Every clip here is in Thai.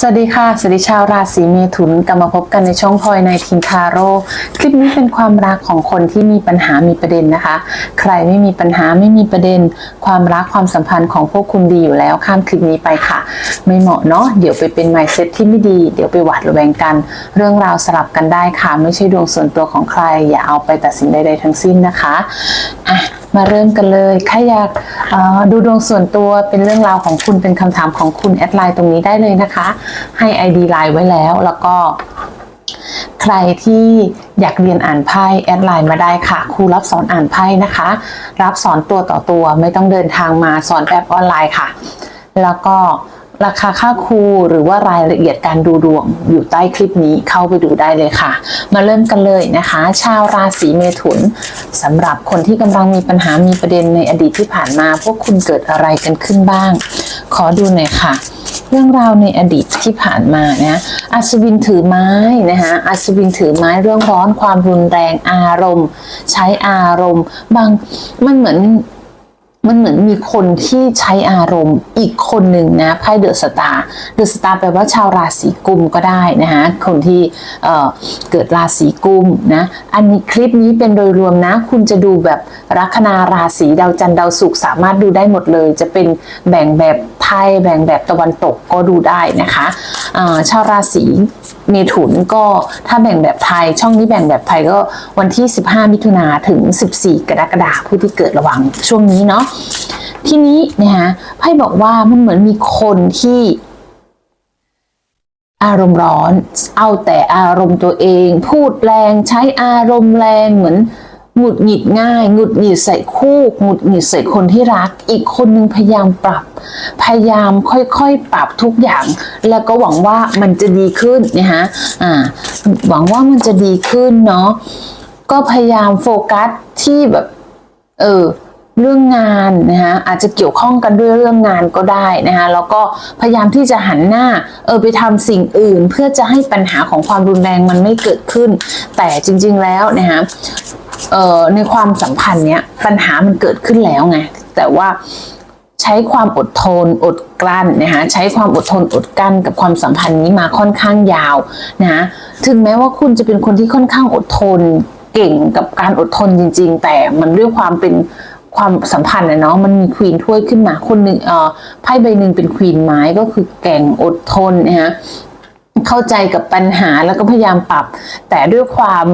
สวัสดีค่ะ สวัสดีชาวราศีเมถุนกลับมาพบกันในช่องพลอยในทีนทาโร่คลิปนี้เป็นความรักของคนที่มีปัญหามีประเด็นนะคะ ใครไม่มีปัญหาไม่มีประเด็น ความรักความสัมพันธ์ของพวกคุณดีอยู่แล้วข้ามคลิปนี้ไปค่ะ ไม่เหมาะเนาะเดี๋ยวไปเป็นไมเซ็ตที่ไม่ดี เดี๋ยวไปหวาดระแวงกัน เรื่องราวสลับกันได้ค่ะ ไม่ใช่ดวงส่วนตัวของใคร อย่าเอาไปตัดสินใดๆทั้งสิ้นนะคะอะ มาเริ่มกันเลยใครอยากดูดวงส่วนตัวเป็นเรื่องราวของคุณเป็นคำถามของคุณแอดไลน์ตรงนี้ได้เลยนะคะ ให้ ID ไลน์ไว้แล้วแล้วก็ใครที่อยากเรียนอ่านไพ่แอดไลน์มาได้ค่ะครูรับสอนอ่านไพ่นะคะ รับสอนตัวต่อตัวไม่ต้องเดินทางมาสอนแบบออนไลน์ค่ะ แล้วก็ ราคาค่าครูหรือว่ารายละเอียดการดูดวงอยู่ใต้คลิปนี้เข้าไปดูได้เลยค่ะ มาเริ่มกันเลยนะคะ ชาวราศีเมถุนสำหรับคนที่กำลังมีปัญหามีประเด็นในอดีตที่ผ่านมา พวกคุณเกิดอะไรกันขึ้นบ้าง ขอดูหน่อยค่ะเรื่องราวในอดีตที่ผ่านมานะอัศวินถือไม้นะคะอัศวินถือไม้เรื่องร้อนความรุนแรงอารมณ์ ใช้อารมณ์ บางมันเหมือน มันเหมือนมีคนที่ใช้อารมณ์อีกคนหนึ่งนะไพ่เดอะสตาร์เดอะสตาร์แปลว่าชาวราศีกุมก็ได้นะคะคนที่เเกิดราศีกุมนะอันนี้คลิปนี้เป็นโดยรวมนะ คุณจะดูแบบลัคนาราศีดาวจันทร์ดาวศุกร์สามารถดูได้หมดเลย จะเป็นแบ่งแบบไทยแบ่งแบบตะวันตกก็ดูได้นะคะาชาวราศีเมถุนก็ถ้าแบ่งแบบไทยช่องนี้แบ่งแบบไทยก็วันที่ 15 มิถุนาถึง 14 กรกฎาคมผู้ที่เกิดระหว่างช่วงนี้เนาะทีนี้นะคะไพ่บอกว่ามันเหมือนมีคนที่อารมณ์ร้อน เอาแต่อารมณ์ตัวเอง พูดแรงใช้อารมณ์แรงเหมือน หงุดหงิดง่ายหงุดหงิดใส่คู่หงุดหงิดใส่คนที่รัก อีกคนนึงพยายามปรับ พยายามค่อยๆปรับทุกอย่าง แล้วก็หวังว่ามันจะดีขึ้นนะคะอ่าหวังว่ามันจะดีขึ้นเนาะก็พยายามโฟกัสที่แบบเออเรื่องงานนะคะอาจจะเกี่ยวข้องกันด้วยเรื่องงานก็ได้นะคะแล้วก็พยายามที่จะหันหน้าเออไปทำสิ่งอื่น เพื่อจะให้ปัญหาของความรุนแรงมันไม่เกิดขึ้น แต่จริง ๆแล้วนะคะ เอ่อในความสัมพันธ์เนี้ยปัญหามันเกิดขึ้นแล้วไงแต่ว่าใช้ความอดทนอดกลั้นนะคะใช้ความอดทนอดกลั้นกับความสัมพันธ์นี้มาค่อนข้างยาวนะถึงแม้ว่าคุณจะเป็นคนที่ค่อนข้างอดทนเก่งกับการอดทนจริง ๆ แต่มันด้วยความเป็นความสัมพันธ์นะเนาะมันมีควีนถ้วยขึ้นมาคนหนึ่งเอ่อไพ่ใบหนึ่งเป็นควีนไม้ก็คือแก่งอดทนนะฮะเข้าใจกับปัญหาแล้วก็พยายามปรับ แต่ด้วยความ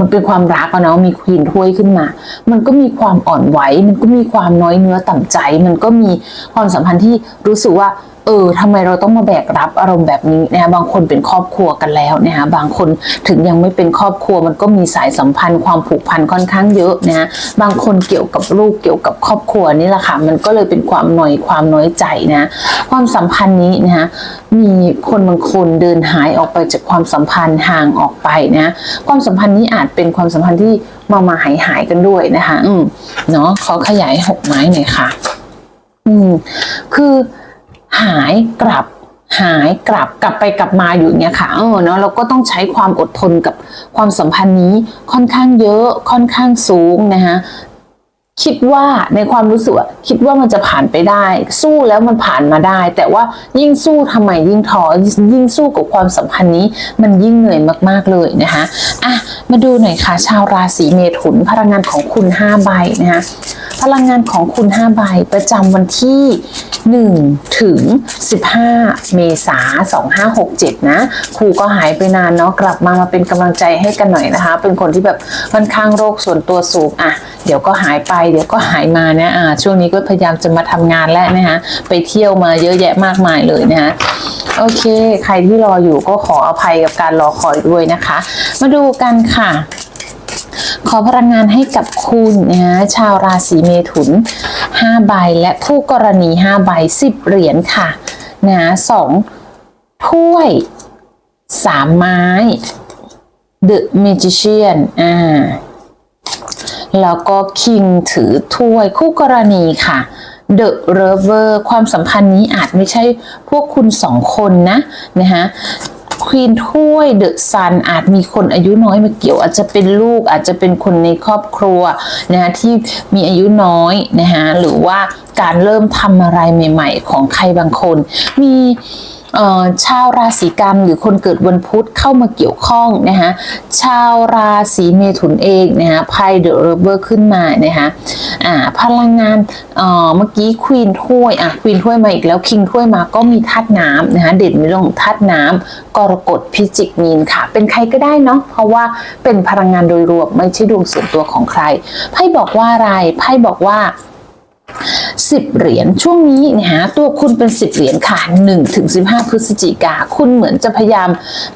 มันเป็นความรักอะเนาะมีควีนถ้วยขึ้นมา มันก็มีความอ่อนไหว มันก็มีความน้อยเนื้อต่ำใจ มันก็มีความสัมพันธ์ที่รู้สึกว่า เออทำไมเราต้องมาแบกรับอารมณ์แบบนี้นะคะบางคนเป็นครอบครัวกันแล้วนะคะบางคนถึงยังไม่เป็นครอบครัวมันก็มีสายสัมพันธ์ความผูกพันค่อนข้างเยอะนะบางคนเกี่ยวกับลูกเกี่ยวกับครอบครัวนี่แหละค่ะมันก็เลยเป็นความหน่อยความน้อยใจนะความสัมพันธ์นี้นะคะมีคนบางคนเดินหายออกไปจากความสัมพันธ์ห่างออกไปนะความสัมพันธ์นี้อาจเป็นความสัมพันธ์ที่มามาหายหายกันด้วยนะคะ อืมเนาะขอขยายหกไม้หน่อยค่ะ อืมคือ หายกลับ หายกลับกลับไปกลับมาอยู่เนี่ยค่ะเออเนาะเราก็ต้องใช้ความอดทนกับความสัมพันธ์นี้ค่อนข้างเยอะค่อนข้างสูงนะคะ คิดว่าในความรู้สึกคิดว่ามันจะผ่านไปได้ สู้แล้วมันผ่านมาได้ แต่ว่ายิ่งสู้ทำไมยิ่งท้อยิ่งสู้กับความสัมพันธ์นี้ มันยิ่งเหนื่อยมาก ๆเลยนะคะอะมาดูหน่อยค่ะ ชาวราศีเมถุนพลังงานของคุณ 5 ใบนะคะพลังงานของคุณ 5 ใบประจำวันที่ 1 ถึง 15 เมษา2567 นะครูก็หายไปนานเนาะกลับมามาเป็นกำลังใจให้กันหน่อยนะคะ เป็นคนที่แบบค่อนข้างโรคส่วนตัวสูงอะ เดี๋ยวก็หายไป เดี๋ยวก็หายมานะอ่าช่วงนี้ก็พยายามจะมาทำงานแล้วนะคะไปเที่ยวมาเยอะแยะมากมายเลยนะคะโอเค ใครที่รออยู่ก็ขออภัยกับการรอคอยด้วยนะคะ มาดูกันค่ะขอพลังงานให้กับคุณนะชาวราศีเมถุน 5 ใบและคู่กรณี 5 ใบ 10 เหรียญค่ะนะสองถ้วย 3 ไม้ The Magician อ่า แล้วก็คิงถือถ้วยคู่กรณีค่ะ The Lover ความสัมพันธ์นี้อาจไม่ใช่พวกคุณสองคนนะนะคะควีนถ้วยเดอะซันอาจมีคนอายุน้อยมาเกี่ยว อาจจะเป็นลูกอาจจะเป็นคนในครอบครัวนะคะที่มีอายุน้อยนะคะหรือว่าการเริ่มทำอะไรใหม่ ๆ ของใครบางคน มี ชาวราศีกันหรือคนเกิดวันพุธเข้ามาเกี่ยวข้องนะคะชาวราศีเมถุนเองนะคะไพ่เดอะเรเบอร์ขึ้นมานะคะอ่าพลังงานเอ่อเมื่อกี้ควีนถ้วยอะควีนถ้วยมาอีกแล้วคิงถ้วยมาก็มีธาตุน้ำนะคะเด่นในเรื่องของธาตุน้ำกรกฎพิจิกมีนค่ะ เป็นใครก็ได้เนาะเพราะว่าเป็นพลังงานโดยรวมไม่ใช่ดวงส่วนตัวของใครไพ่บอกว่าอะไรไพ่บอกว่า สิบเหรียญช่วงนี้นะฮะตัวคุณเป็นสิบเหรียญค่ะหนึ่งถึงสิบห้าพฤศจิกาคุณเหมือนจะพยายาม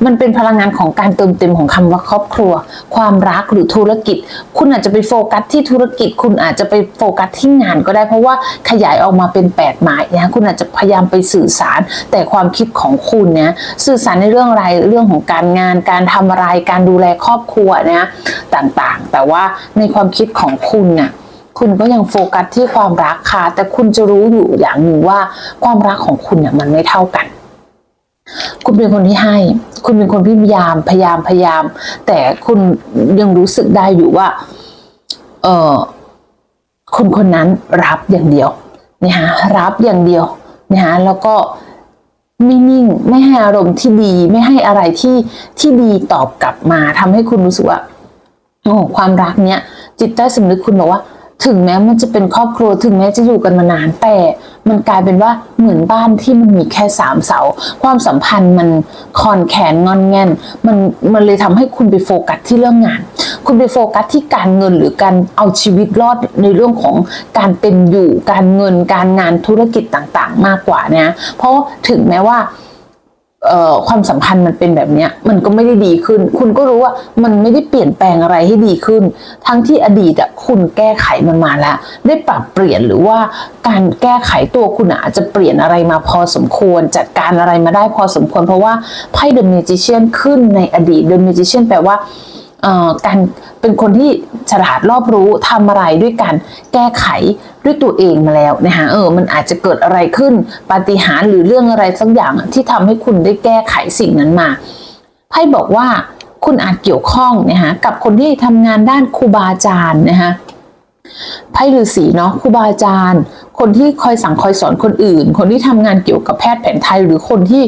มันเป็นพลังงานของการเติมเต็มของคำว่าครอบครัว ความรักหรือธุรกิจ คุณอาจจะไปโฟกัสที่ธุรกิจ คุณอาจจะไปโฟกัสที่งานก็ได้เพราะว่าขยายออกมาเป็นแปดหมายนะคุณอาจจะพยายามไปสื่อสาร แต่ความคิดของคุณเนี่ยสื่อสารในเรื่องอะไรเรื่องของการงาน การทำอะไรการดูแลครอบครัวนะต่างๆ แต่ว่าในความคิดของคุณเนี่ย คุณก็ยังโฟกัสที่ความรักค่ะ แต่คุณจะรู้อยู่อย่างหนึ่งว่าความรักของคุณเนี่ยมันไม่เท่ากัน คุณเป็นคนที่ให้ คุณเป็นคนที่พยายามพยายามพยายาม แต่คุณยังรู้สึกได้อยู่ว่า เออคนคนนั้นรับอย่างเดียวนะคะรับอย่างเดียวนะคะแล้วก็ไม่นิ่งไม่ให้อารมณ์ที่ดีไม่ให้อะไรที่ที่ดีตอบกลับมาทำให้คุณรู้สึกว่าโอ้ความรักเนี้ยจิตใต้สำนึกคุณบอกว่า ถึงแม้มันจะเป็นครอบครัวถึงแม้จะอยู่กันมานานแต่มันกลายเป็นว่าเหมือนบ้านที่มันมีแค่สามเสา ความสัมพันธ์มันคอนแขนงอนแงนมันมันเลยทำให้คุณไปโฟกัสที่เรื่องงาน คุณไปโฟกัสที่การเงินหรือการเอาชีวิตรอดในเรื่องของการเป็นอยู่การเงินการงานธุรกิจต่างๆ มากกว่านะเพราะถึงแม้ว่า ความสัมพันธ์มันเป็นแบบเนี้ยมันก็ไม่ได้ดีขึ้น คุณก็รู้ว่ามันไม่ได้เปลี่ยนแปลงอะไรให้ดีขึ้น ทั้งที่อดีตอะคุณแก้ไขมันมาแล้ว ได้ปรับเปลี่ยนหรือว่าการแก้ไขตัวคุณอาจจะเปลี่ยนอะไรมาพอสมควร จัดการอะไรมาได้พอสมควร เพราะว่าไพ่ The Magician ขึ้นในอดีต The Magician แปลว่าเอ่อการเป็นคนที่ฉลาดรอบรู้ทำอะไรด้วยการแก้ไข ด้วยตัวเองมาแล้วนะคะเออมันอาจจะเกิดอะไรขึ้นปาฏิหาริย์หรือเรื่องอะไรสักอย่างที่ทำให้คุณได้แก้ไขสิ่งนั้นมาไพ่บอกว่าคุณอาจเกี่ยวข้องนะคะกับคนที่ทำงานด้านครูบาอาจารย์นะคะไพ่ฤาษีเนาะครูบาอาจารย์ คนที่คอยสั่งคอยสอนคนอื่น คนที่ทำงานเกี่ยวกับแพทย์แผนไทยหรือคนที่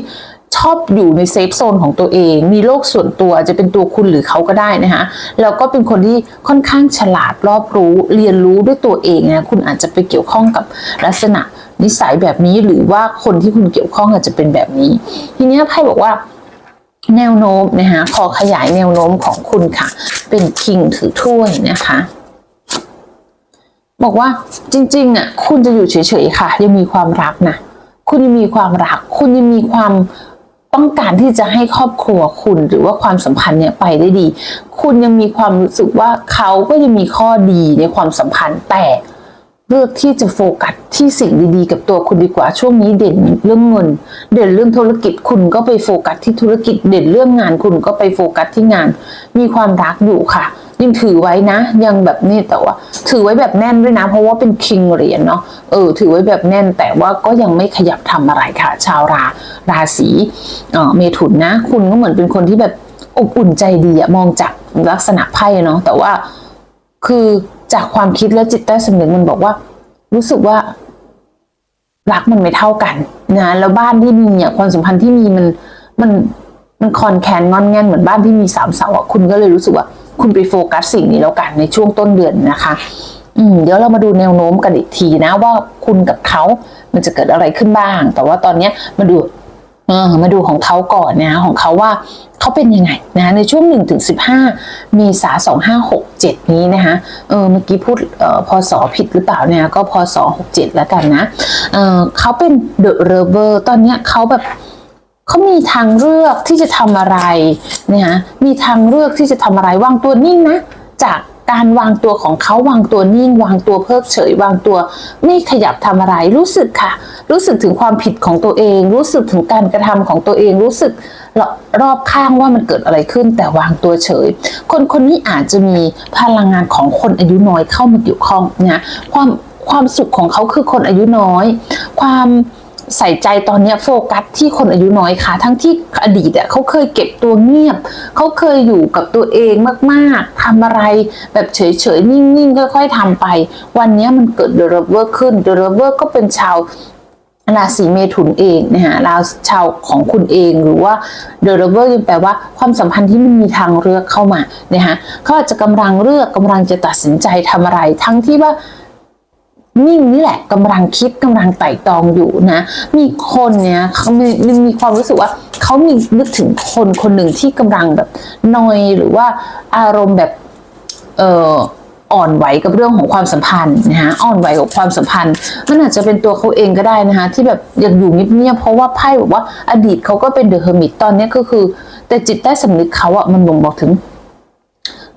ชอบอยู่ในเซฟโซนของตัวเอง มีโลกส่วนตัวจะเป็นตัวคุณหรือเขาก็ได้นะคะแล้วก็เป็นคนที่ค่อนข้างฉลาดรอบรู้ เรียนรู้ด้วยตัวเองนะคุณอาจจะไปเกี่ยวข้องกับลักษณะนิสัยแบบนี้หรือว่าคนที่คุณเกี่ยวข้องอาจจะเป็นแบบนี้ ทีนี้ไพ่บอกว่าแนวโน้มนะคะขอขยายแนวโน้มของคุณค่ะ เป็นคิงถือถ้วยนะคะบอกว่าจริงๆอะคุณจะอยู่เฉยๆค่ะ ยังมีความรักนะ คุณยังมีความรัก คุณยังมีความ ต้องการที่จะให้ครอบครัวคุณหรือว่าความสัมพันธ์เนี่ยไปได้ดี คุณยังมีความรู้สึกว่าเขาก็ยังมีข้อดีในความสัมพันธ์แต่เลือกที่จะโฟกัสที่สิ่งดีๆ กับตัวคุณดีกว่าช่วงนี้เด่นเรื่องเงิน เด่นเรื่องธุรกิจคุณก็ไปโฟกัสที่ธุรกิจเด่นเรื่องงานคุณก็ไปโฟกัสที่งาน มีความรักอยู่ค่ะ ยังถือไว้นะ ยังแบบนี้แต่ว่า ถือไว้แบบแน่นด้วยนะ เพราะว่าเป็นคิงเหรียญเนาะเออถือไว้แบบแน่นแต่ว่าก็ยังไม่ขยับทำอะไรค่ะ ชาวราราศีเออเมถุนนะ คุณก็เหมือนเป็นคนที่แบบอบอุ่นใจดีอะมองจากลักษณะไพ่เนาะแต่ว่าคือจากความคิดและจิตใต้สำนึกมันบอกว่า รู้สึกว่ารักมันไม่เท่ากันนะแล้วบ้านที่มีเนี่ยความสัมพันธ์ที่มีมันมันมันคอนแคนงอนแงนเหมือนบ้านที่มีสามเสาอะคุณก็เลยรู้สึกว่า คุณไปโฟกัสสิ่งนี้แล้วกันในช่วงต้นเดือนนะคะ อืมเดี๋ยวเรามาดูแนวโน้มกันอีกทีนะ ว่าคุณกับเขา มันจะเกิดอะไรขึ้นบ้าง แต่ว่าตอนเนี้มาดูเออมาดูของเขาก่อนนะของเขาว่าเขาเป็นยังไงนะในช่วง1ถึง15เมษา2567 นี้นะคะเออเมื่อกี้พูดเอ่อพศผิดหรือเปล่าเนี่ยก็พศ67 แล้วกันนะเออเขาเป็นเดอะเรเบอร์ตอนเนี้ยเขาแบบ เขามีทางเลือกที่จะทำอะไรนะคะมีทางเลือกที่จะทำอะไรวางตัวนิ่งนะ จากการวางตัวของเขาวางตัวนิ่ง วางตัวเพิกเฉย วางตัวไม่ขยับทำอะไร รู้สึกค่ะ รู้สึกถึงความผิดของตัวเอง รู้สึกถึงการกระทำของตัวเอง รู้สึกรอบข้างว่ามันเกิดอะไรขึ้น แต่วางตัวเฉย คนคนนี้อาจจะมีพลังงานของคนอายุน้อยเข้ามาเกี่ยวข้องนะความความสุขของเขาคือคนอายุน้อย ความ ใส่ใจตอนนี้โฟกัสที่คนอายุน้อยค่ะ ทั้งที่อดีตอะเขาเคยเก็บตัวเงียบ เขาเคยอยู่กับตัวเองมากๆทำอะไรแบบเฉยๆ นิ่งๆ ค่อยๆทำไป วันนี้มันเกิดเดอะเรเวอร์ขึ้นเดอะเรเวอร์ก็เป็นชาวราศีเมถุนเองนะฮะราชาวของคุณเองหรือว่า The Lover ยังแปลว่าความสัมพันธ์ที่มันมีทางเลือกเข้ามานะฮะเขาอาจจะกำลังเลือกกำลังจะตัดสินใจทำอะไร ทั้งที่ว่า นิ่งนี่แหละกำลังคิดกำลังไต่ตองอยู่นะ มีคนเนี่ยเขามีมีความรู้สึกว่าเขามีนึกถึงคนคนหนึ่งที่กำลังแบบนอยหรือว่าอารมณ์แบบเอ่ออ่อนไหวกับเรื่องของความสัมพันธ์นะฮะอ่อนไหวกับความสัมพันธ์มันอาจจะเป็นตัวเขาเองก็ได้นะคะที่แบบอยากอยู่เงียบๆเพราะว่าไพ่บอกว่าอดีตเขาก็เป็นเดอะเฮอร์มิตตอนนี้ก็คือ แต่จิตใต้สำนึกเขาอะมันบ่งบอกถึง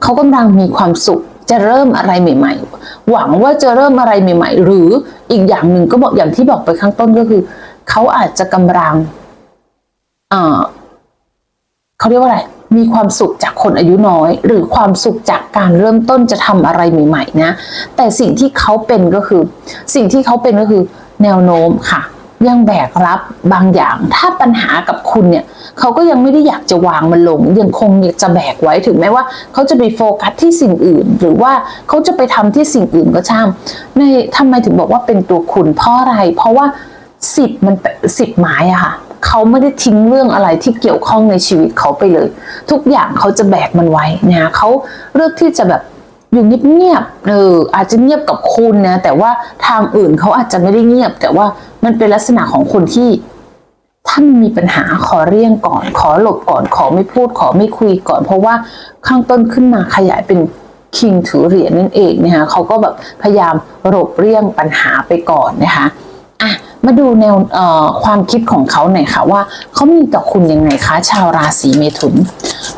เขากำลังมีความสุข จะเริ่มอะไรใหม่ ๆ หวังว่าจะเริ่มอะไรใหม่ ๆ หรืออีกอย่างหนึ่งก็บอกอย่างที่บอกไปข้างต้นก็คือ เขาอาจจะกำลังเเขาเรียกว่าอะไร มีความสุขจากคนอายุน้อย หรือความสุขจากการเริ่มต้นจะทำอะไรใหม่ ๆ นะ แต่สิ่งที่เขาเป็นก็คือ สิ่งที่เขาเป็นก็คือ แนวโน้มค่ะ ยังแบกรับบางอย่าง ถ้าปัญหากับคุณเนี่ยเขาก็ยังไม่ได้อยากจะวางมันลง ยังคงอยากจะแบกไว้ถึงแม้ว่าเขาจะไปโฟกัสที่สิ่งอื่น หรือว่าเขาจะไปทำที่สิ่งอื่นก็ช่างในทำไมถึงบอกว่าเป็นตัวคุณเพราะอะไร เพราะว่าสิบมันสิบหมายอะค่ะเขาไม่ได้ทิ้งเรื่องอะไรที่เกี่ยวข้องในชีวิตเขาไปเลย ทุกอย่างเขาจะแบกมันไว้นะเขาเลือกที่จะแบบ อยู่เงียบๆเอออาจจะเงียบกับคุณนะแต่ว่าทางอื่นเขาอาจจะไม่ได้เงียบ แต่ว่ามันเป็นลักษณะของคนที่ถ้ามีปัญหาขอเลี่ยงก่อน ขอหลบก่อน ขอไม่พูด ขอไม่คุยก่อน เพราะว่าข้างต้นขึ้นมาขยายเป็นคิงถือเหรียญนั่นเองนะคะเขาก็แบบพยายามหลบเลี่ยงปัญหาไปก่อนนะคะอะมาดูแนวความคิดของเขาหน่อยค่ะว่าเขามีต่อคุณยังไงคะชาวราศีเมถุน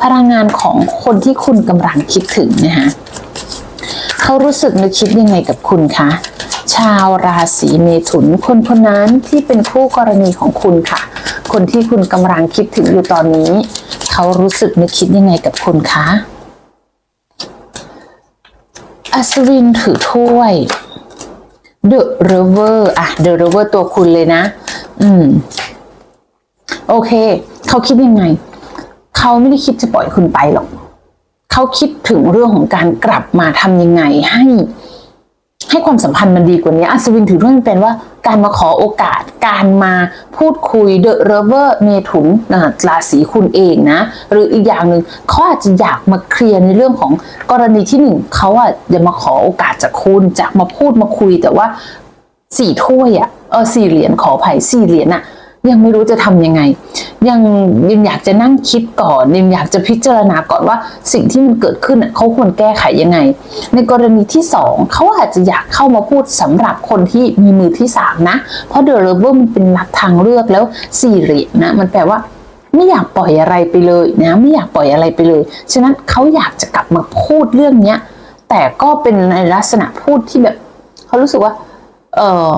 พลังงานของคนที่คุณกำลังคิดถึงนะคะ เขารู้สึกนึกคิดยังไงกับคุณคะ ชาวราศีเมถุน คนคนนั้นที่เป็นคู่กรณีของคุณค่ะ คนที่คุณกำลังคิดถึงอยู่ตอนนี้ เขารู้สึกนึกคิดยังไงกับคุณคะอัศวินถือถ้วย The River อะ The River ตัวคุณเลยนะ อืม โอเค เขาคิดยังไง เขาไม่ได้คิดจะปล่อยคุณไปหรอก เขาคิดถึงเรื่องของการกลับมาทำยังไงให้ ให้ความสัมพันธ์มันดีกว่านี้อัศวินถือด้วยมันเป็นว่าการมาขอโอกาสการมาพูดคุยเดอะเรเวอร์เมถุนนะราศีคุณเองนะ หรืออีกอย่างหนึ่งเขาอาจจะอยากมาเคลียร์ในเรื่องของกรณีที่หนึ่งเขาอะจะมาขอโอกาสจากคุณจะมาพูดมาคุยแต่ว่าสี่ถ้วยอะเออสี่เหรียญขออภัยสี่เหรียญอะ ยังไม่รู้จะทำยังไง ยังยังอยากจะนั่งคิดก่อนยังอยากจะพิจารณาก่อนว่าสิ่งที่มันเกิดขึ้นเขาควรแก้ไขยังไง ในกรณีที่สองเขาอาจจะอยากเข้ามาพูดสำหรับคนที่มีมือที่สามนะ เพราะเดอะเลเวอร์มันเป็นนักทางเลือกแล้วสี่เหรียญนะ มันแปลว่าไม่อยากปล่อยอะไรไปเลยนะไม่อยากปล่อยอะไรไปเลย ฉะนั้นเขาอยากจะกลับมาพูดเรื่องเนี้ยแต่ก็เป็นในลักษณะพูดที่แบบเขารู้สึกว่า เออ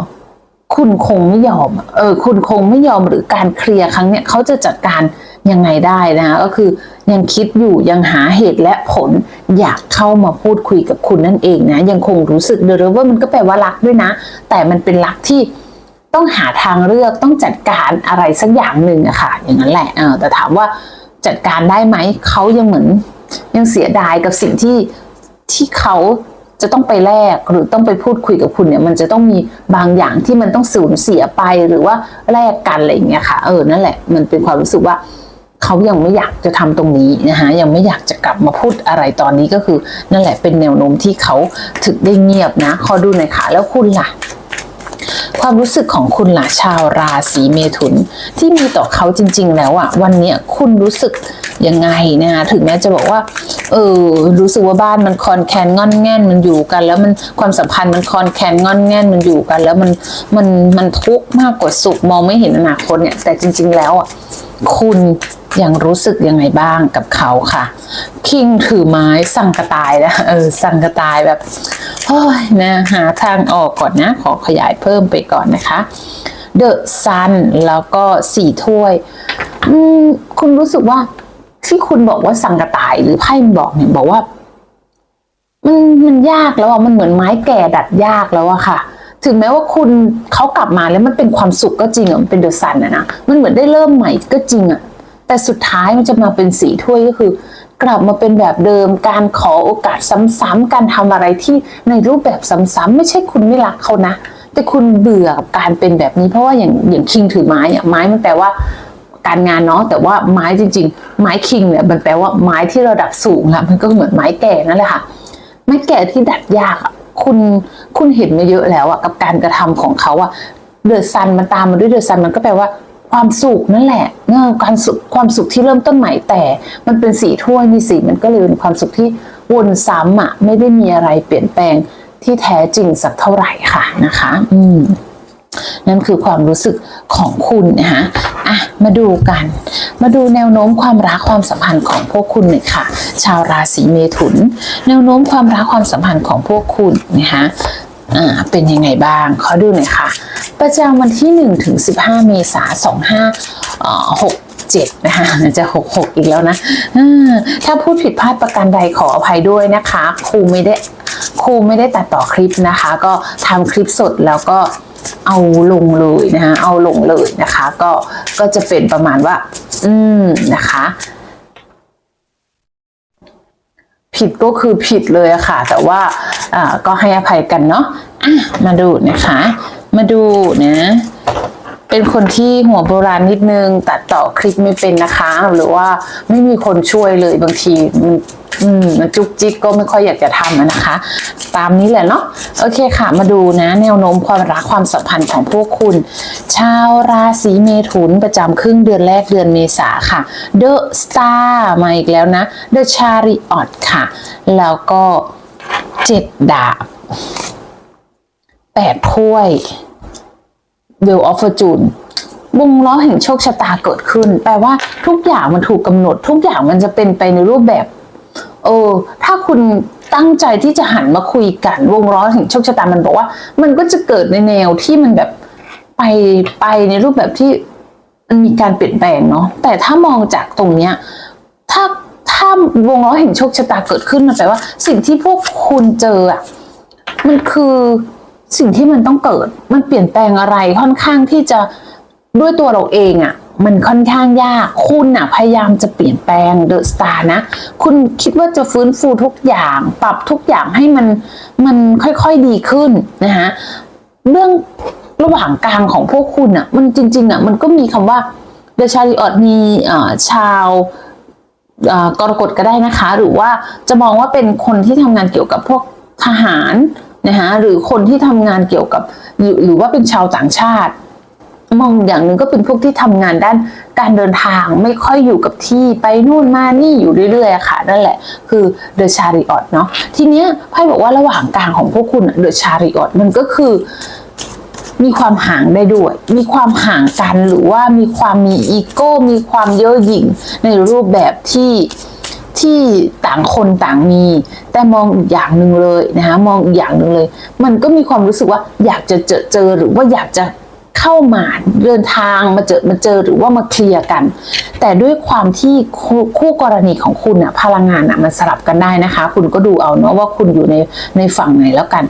คุณคงไม่ยอม เออ คุณคงไม่ยอมหรือการเคลียร์ครั้งเนี้ยเขาจะจัดการยังไงได้นะคะก็คือยังคิดอยู่ยังหาเหตุและผลอยากเข้ามาพูดคุยกับคุณนั่นเองนะ ยังคงรู้สึกเดอร์ว่ามันก็แปลว่ารักด้วยนะ แต่มันเป็นรักที่ต้องหาทางเลือกต้องจัดการอะไรสักอย่างหนึ่งอะค่ะ อย่างนั้นแหละเออแต่ถามว่าจัดการได้ไหมเขายังเหมือนยังเสียดายกับสิ่งที่ที่เขา จะต้องไปแลกหรือต้องไปพูดคุยกับคุณเนี่ย มันจะต้องมีบางอย่างที่มันต้องสูญเสียไปหรือว่าแลกกันอะไรอย่างเงี้ยค่ะ เออนั่นแหละ มันเป็นความรู้สึกว่าเขายังไม่อยากจะทำตรงนี้นะคะยังไม่อยากจะกลับมาพูดอะไรตอนนี้ก็คือ นั่นแหละเป็นแนวโน้มที่เขาถึกได้เงียบนะ ขอดูหน่อยค่ะแล้วคุณล่ะความรู้สึกของคุณล่ะชาวราศีเมถุน ที่มีต่อเขาจริง ๆ แล้วอะวันเนี้ยคุณรู้สึก ยังไงนะคะถึงแม้จะบอกว่า เออรู้สึกว่าบ้านมันคอนแคนงอนแง่นมันอยู่กัน แล้วมันความสัมพันธ์มันคอนแคนงอนแง่นมันอยู่กัน แล้วมันมันมันทุกข์มากกว่าสุขมองไม่เห็นอนาคตเนี่ยแต่จริง ๆ แล้วอะคุณยังรู้สึกยังไงบ้างกับเขาค่ะ คิงถือไม้สั่งกระตายนะเออสั่งกระตายแบบโอ้ยนะหาทางออกก่อนนะ ขอขยายเพิ่มไปก่อนนะคะเดอะซันแล้วก็สี่ถ้วยอืมคุณรู้สึกว่า ที่คุณบอกว่าสั่งกระต่ายหรือไพ่มันบอกเนี่ยบอกว่า มันมันยากแล้วอะมันเหมือนไม้แก่ดัดยากแล้วอะค่ะ ถึงแม้ว่าคุณเขากลับมาแล้วมันเป็นความสุขก็จริงอะมันเป็นเดอะซันอะนะมันเหมือนได้เริ่มใหม่ก็จริงอะแต่สุดท้ายมันจะมาเป็นสีถ้วยก็คือ กลับมาเป็นแบบเดิม การขอโอกาสซ้ำๆการทำอะไรที่ในรูปแบบซ้ำๆไม่ใช่คุณไม่รักเขานะ แต่คุณเบื่อกับการเป็นแบบนี้เพราะว่าอย่างอย่างคิงถือไม้อะไม้มันแปลว่า การงานเนาะแต่ว่าไม้จริง ๆ ไม้คิงเนี่ยมันแปลว่าไม้ที่ระดับสูงละมันก็เหมือนไม้แก่นั่นแหละค่ะไม้แก่ที่ดัดยากอะคุณคุณเห็นมาเยอะแล้วอะกับการกระทำของเขาอะเดือดซันมันตามมาด้วยเดือดซันมันก็แปลว่าความสุขนั่นแหละเออการสุขความสุขที่เริ่มต้นใหม่แต่ มันเป็นสีถ้วยนี่สิมันก็เลยเป็นความสุขที่วนซ้ำอะไม่ได้มีอะไรเปลี่ยนแปลงที่แท้จริงสักเท่าไหร่ค่ะนะคะ อืมนั่นคือความรู้สึกของคุณนะคะ อะมาดูกัน มาดูแนวโน้มความรักความสัมพันธ์ของพวกคุณหน่อยค่ะ ชาวราศีเมถุน แนวโน้มความรักความสัมพันธ์ของพวกคุณนะคะอ่าเป็นยังไงบ้างขอดูหน่อยค่ะ ประจำวันที่1ถึง15 เมษายน25 6 7นะคะจะ66 อีกแล้วนะถ้าพูดผิดพลาดประการใดขออภัยด้วยนะคะ ครูไม่ได้ครูไม่ได้ตัดต่อคลิปนะคะ ก็ทำคลิปสดแล้วก็ เอาลงเลยนะคะเอาลงเลยนะคะ ก็ก็จะเป็นประมาณว่า อืมนะคะผิดก็คือผิดเลยอะค่ะ แต่ว่าอ่าก็ให้อภัยกันเนาะะมาดูนะคะ มาดูนะ เป็นคนที่หัวโบราณนิดนึง ตัดต่อคลิปไม่เป็นนะคะ หรือว่าไม่มีคนช่วยเลยบางทีมันอืมมันจุกจิกก็ไม่ค่อยอยากจะทำนะคะ ตามนี้แหละเนาะโอเคค่ะ มาดูนะ แนวโน้มความรักความสัมพันธ์ของพวกคุณ ชาวราศีเมถุนประจำครึ่งเดือนแรกเดือนเมษาค่ะ The Star มาอีกแล้วนะ The Chariot ค่ะ แล้วก็เจ็ดดาบแปดถ้วย เวลออฟฟอร์จูนวงล้อแห่งโชคชะตาเกิดขึ้น แปลว่าทุกอย่างมันถูกกำหนด ทุกอย่างมันจะเป็นไปในรูปแบบ เออ ถ้าคุณตั้งใจที่จะหันมาคุยกัน วงล้อแห่งโชคชะตามันบอกว่า มันก็จะเกิดในแนวที่มันแบบไปไปในรูปแบบที่มันมีการเปลี่ยนแปลงเนาะแต่ถ้ามองจากตรงเนี้ยถ้าถ้าวงล้อแห่งโชคชะตาเกิดขึ้นมันแปลว่า สิ่งที่พวกคุณเจออะมันคือ สิ่งที่มันต้องเกิด มันเปลี่ยนแปลงอะไรค่อนข้างที่จะด้วยตัวเราเองอะ่ะ มันค่อนข้างยากคุณอะพยายามจะเปลี่ยนแปลงเดอะสตาร์นะ คุณคิดว่าจะฟื้นฟูทุกอย่าง ปรับทุกอย่างให้มันมันค่อยๆดีขึ้นนะคะเรื่องระหว่างกลางของพวกคุณอะ มันจริงๆอะมันก็มีคำว่าเดอะชาริออดมีชาวกรกฎก็ได้นะคะ หรือว่าจะมองว่าเป็นคนที่ทำงานเกี่ยวกับพวกทหาร นะคะหรือคนที่ทำงานเกี่ยวกับหรือว่าเป็นชาวต่างชาติ มองอย่างหนึ่งก็เป็นพวกที่ทำงานด้านการเดินทางไม่ค่อยอยู่กับที่ไปนู่นมานี่อยู่เรื่อยๆค่ะนั่นแหละ คือ The Chariot เนาะทีเนี้ยไพ่บอกว่าระหว่างกลางของพวกคุณ The Chariot มันก็คือมีความห่างได้ด้วย มีความห่างกันหรือว่ามีความมีอีโก้ มีความเย่อหยิ่งในรูปแบบที่ ที่ต่างคนต่างมี แต่มองอีกอย่างหนึ่งเลยนะคะมองอีกอย่างหนึ่งเลย มันก็มีความรู้สึกว่าอยากจะเจอเจอหรือว่าอยากจะเข้ามาเดินทางมาเจอมาเจอหรือว่ามาเคลียร์กัน แต่ด้วยความที่คู่กรณีของคุณอะพลังงานอะมันสลับกันได้นะคะ คุณก็ดูเอาเนาะว่าคุณอยู่ในในฝั่งไหนแล้วกัน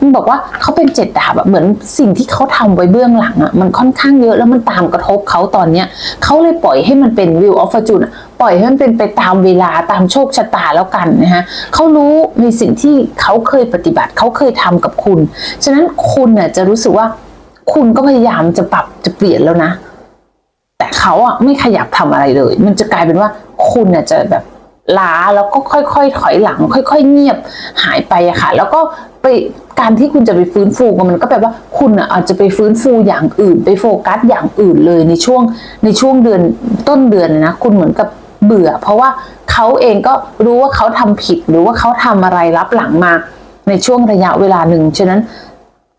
มันบอกว่าเขาเป็นเจ็ดดาบแบบเหมือนสิ่งที่เขาทำไว้เบื้องหลังอะ่ะมันค่อนข้างเยอะแล้วมันตามกระทบเขาตอนเนี้ยเขาเลยปล่อยให้มันเป็นวิวออฟฟอร์จูน ปล่อยให้มันเป็นไปตามเวลาตามโชคชะตาแล้วกันนะฮะเขารู้ในสิ่งที่เขาเคยปฏิบัติเขาเคยทำกับคุณ ฉะนั้นคุณน่ะจะรู้สึกว่าคุณก็พยายามจะปรับจะเปลี่ยนแล้วนะ แต่เขาอะไม่ขยับทำอะไรเลย มันจะกลายเป็นว่าคุณน่ะจะแบบล้าแล้วก็ค่อยๆ ถอยหลัง ค่อย ๆ เงียบหายไปอะค่ะ แล้วก็ไปการที่คุณจะไปฟื้นฟูมันก็แปลว่าคุณอาจจะไปฟื้นฟูอย่างอื่น ไปโฟกัสอย่างอื่นเลยในช่วงในช่วงเดือนต้นเดือนนะ คุณเหมือนกับ เบื่อ เพราะว่าเขาเองก็รู้ว่าเขาทำผิดหรือว่าเขาทำอะไรรับหลังมาในช่วงระยะเวลาหนึ่งฉะนั้น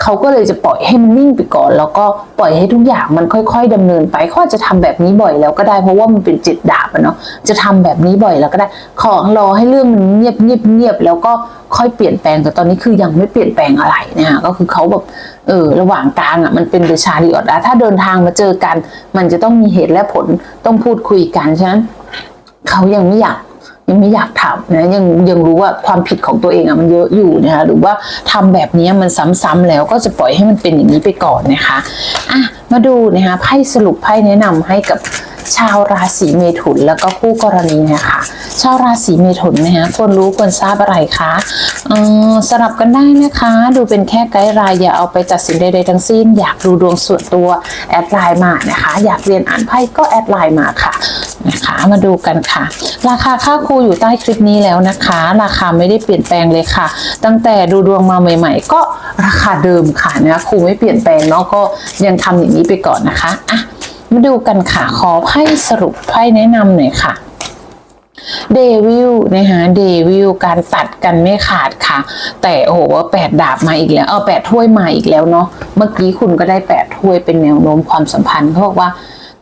เขาก็เลยจะปล่อยให้มันนิ่งไปก่อน แล้วก็ปล่อยให้ทุกอย่างมันค่อย ๆดำเนินไปเขาอจะทำแบบนี้บ่อยแล้วก็ได้เพราะว่ามันเป็นจิตดาบอะเนาะจะทำแบบนี้บ่อยแล้วก็ได้ ขอรอให้เรื่องมันเงียบเงียบเงียบแล้วก็ค่อยเปลี่ยนแปลงแต่ตอนนี้คือยังไม่เปลี่ยนแปลงอะไรนะคะก็คือเขาแบบเออระหว่างกลางอะมันเป็นเดชาริออดถ้าเดินทางมาเจอกัน มันจะต้องมีเหตุและผลต้องพูดคุยกันฉะนั้น เขายังไม่อยากยังไม่อยากทำนะยังยังรู้ว่าความผิดของตัวเองอะมันเยอะอยู่นะคะหรือว่าทำแบบนี้มันซ้ำๆแล้วก็จะปล่อยให้มันเป็นอย่างนี้ไปก่อนนะคะอะมาดูนะคะไพ่สรุปไพ่แนะนำให้กับ ชาวราศีเมถุนแล้วก็คู่กรณีเนะคะชาวราศีเมถุนนะคะควรรู้ควรทราบอะไรคะเออสลับกันได้นะคะ ดูเป็นแค่ไกด์ไลน์อย่าเอาไปตัดสินใดๆทั้งสิ้น อยากดูดวงส่วนตัวแอดไลน์มานะคะ อยากเรียนอ่านไพ่ก็แอดไลน์มาค่ะนะคะมาดูกันค่ะ ราคาค่าครูอยู่ใต้คลิปนี้แล้วนะคะ ราคาไม่ได้เปลี่ยนแปลงเลยค่ะ ตั้งแต่ดูดวงมาใหม่ ๆ ก็ราคาเดิมค่ะนะครูไม่เปลี่ยนแปลงเนาะก็ยังทำอย่างนี้ไปก่อนนะคะอะ มาดูกันค่ะ ขอไพ่สรุปไพ่แนะนำหน่อยค่ะเดวิลนะคะเดวิลการตัดกันไม่ขาดค่ะ แต่โอ้โหว่าแปดดาบมาอีกแล้วเออแปดถ้วยมาอีกแล้วเนาะเมื่อกี้คุณก็ได้แปดถ้วยเป็นแนวโน้มความสัมพันธ์เขาบอกว่า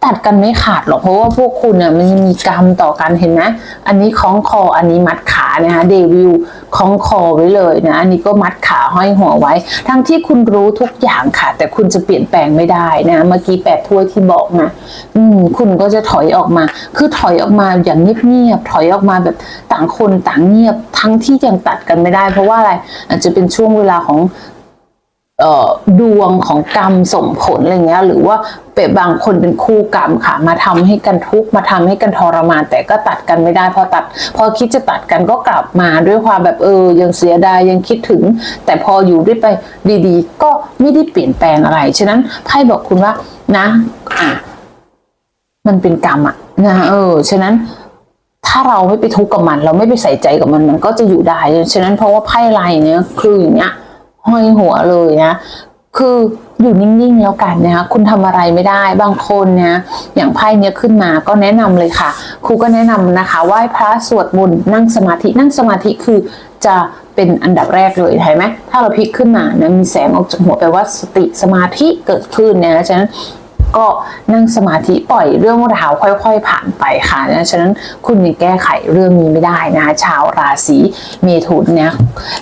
ตัดกันไม่ขาดหรอกเพราะว่าพวกคุณเนี่ยมันมีกรรมต่อกันเห็นไหมอันนี้คล้องคออันนี้มัดขานะคะเดวิลคล้องคอไว้เลยนะอันนี้ก็มัดขาห้อยหัวไว้ ทั้งที่คุณรู้ทุกอย่างค่ะ แต่คุณจะเปลี่ยนแปลงไม่ได้นะเมื่อกี้แปดถ้วยที่บอกนะอืมคุณก็จะถอยออกมา คือถอยออกมาอย่างเงียบๆถอยออกมาแบบต่างคนต่างเงียบ ทั้งที่ยังตัดกันไม่ได้ เพราะว่าอะไรอาจจะเป็นช่วงเวลาของ ดวงของกรรมส่งผลอะไรเงี้ยหรือว่าเป็นบางคนเป็นคู่กรรมค่ะ มาทำให้กันทุกข์มาทำให้กันทรมาน แต่ก็ตัดกันไม่ได้พอตัด พอคิดจะตัดกันก็กลับมาด้วยความแบบเออ ยังเสียดายยังคิดถึง แต่พออยู่ด้วยไปดีๆ ก็ไม่ได้เปลี่ยนแปลงอะไรฉะนั้นไพ่บอกคุณว่านะอะมันเป็นกรรมอะนะเออฉะนั้นถ้าเราไม่ไปทุกข์กับมัน เราไม่ไปใส่ใจกับมันมันก็จะอยู่ได้ฉะนั้นเพราะว่าไพ่ลายเนี้ยคืออย่างเงี้ย ห้อยหัวเลยนะคืออยู่นิ่งๆแล้วกันนะคะคุณทำอะไรไม่ได้บางคนเนี่ยอย่างไพ่เนี้ยขึ้นมาก็แนะนำเลยค่ะ ครูก็แนะนำนะคะไหว้พระสวดมนต์นั่งสมาธินั่งสมาธิคือจะเป็นอันดับแรกเลยเห็นไหมถ้าเราพลิกขึ้นมานะมีแสงออกจากหัวแปลว่าสติสมาธิเกิดขึ้นนะฉะนั้น ก็นั่งสมาธิปล่อยเรื่องราวค่อย ๆ ผ่านไปค่ะนะฉะนั้นคุณยังแก้ไขเรื่องนี้ไม่ได้นะคะชาวราศีเมถุนเนี่ย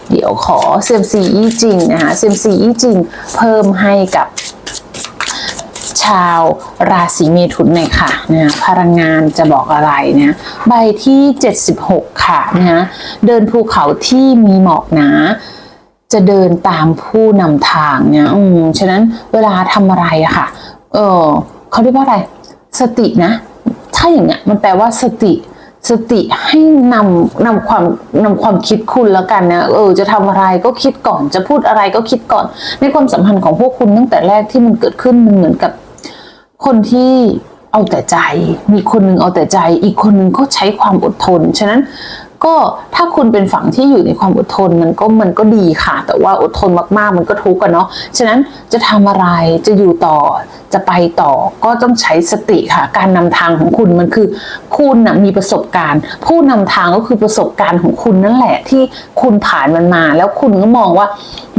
เดี๋ยวขอเซมซีอี้จริงนะคะเซมซีอี้จริงเพิ่มให้กับชาวราศีเมถุนหน่อยค่ะนะพลังงานจะบอกอะไรนะใบที่ 76 ค่ะนะเดินภูเขาที่มีหมอกหนาจะเดินตามผู้นำทางเนี่ยฉะนั้นเวลาทำอะไรอะค่ะ เออเขาเรียกว่าอะไร สตินะ ถ้าอย่างเงี้ยมันแปลว่าสติ สติให้นำนำความนำความคิดคุณแล้วกันนะเออ จะทำอะไรก็คิดก่อนจะพูดอะไรก็คิดก่อน ในความสัมพันธ์ของพวกคุณตั้งแต่แรกที่มันเกิดขึ้นมันเหมือนกับ คนที่เอาแต่ใจ มีคนหนึ่งเอาแต่ใจ อีกคนหนึ่งก็ใช้ความอดทน ฉะนั้น ก็ถ้าคุณเป็นฝั่งที่อยู่ในความอดทนมันก็มันก็ดีค่ะ แต่ว่าอดทนมากๆ มันก็ทุกข์กันเนาะฉะนั้นจะทำอะไรจะอยู่ต่อจะไปต่อก็ต้องใช้สติค่ะ การนำทางของคุณมันคือ คุณนะมีประสบการณ์ ผู้นำทางก็คือประสบการณ์ของคุณนั่นแหละที่คุณผ่านมันมา แล้วคุณก็มองว่า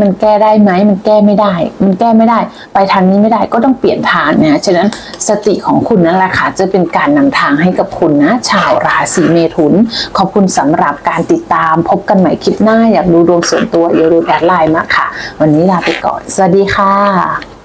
มันแก้ได้ไหมมันแก้ไม่ได้ มันแก้ไม่ได้ ไปทางนี้ไม่ได้ก็ต้องเปลี่ยนทางนะฉะนั้นสติของคุณนั่นแหละค่ะจะเป็นการนำทางให้กับคุณนะชาวราศีเมถุนขอบคุณสำหรับการติดตามพบกันใหม่คลิปหน้าอยากดูดวงส่วนตัวอย่าลืมแอดไลน์มาค่ะ วันนี้ลาไปก่อน สวัสดีค่ะ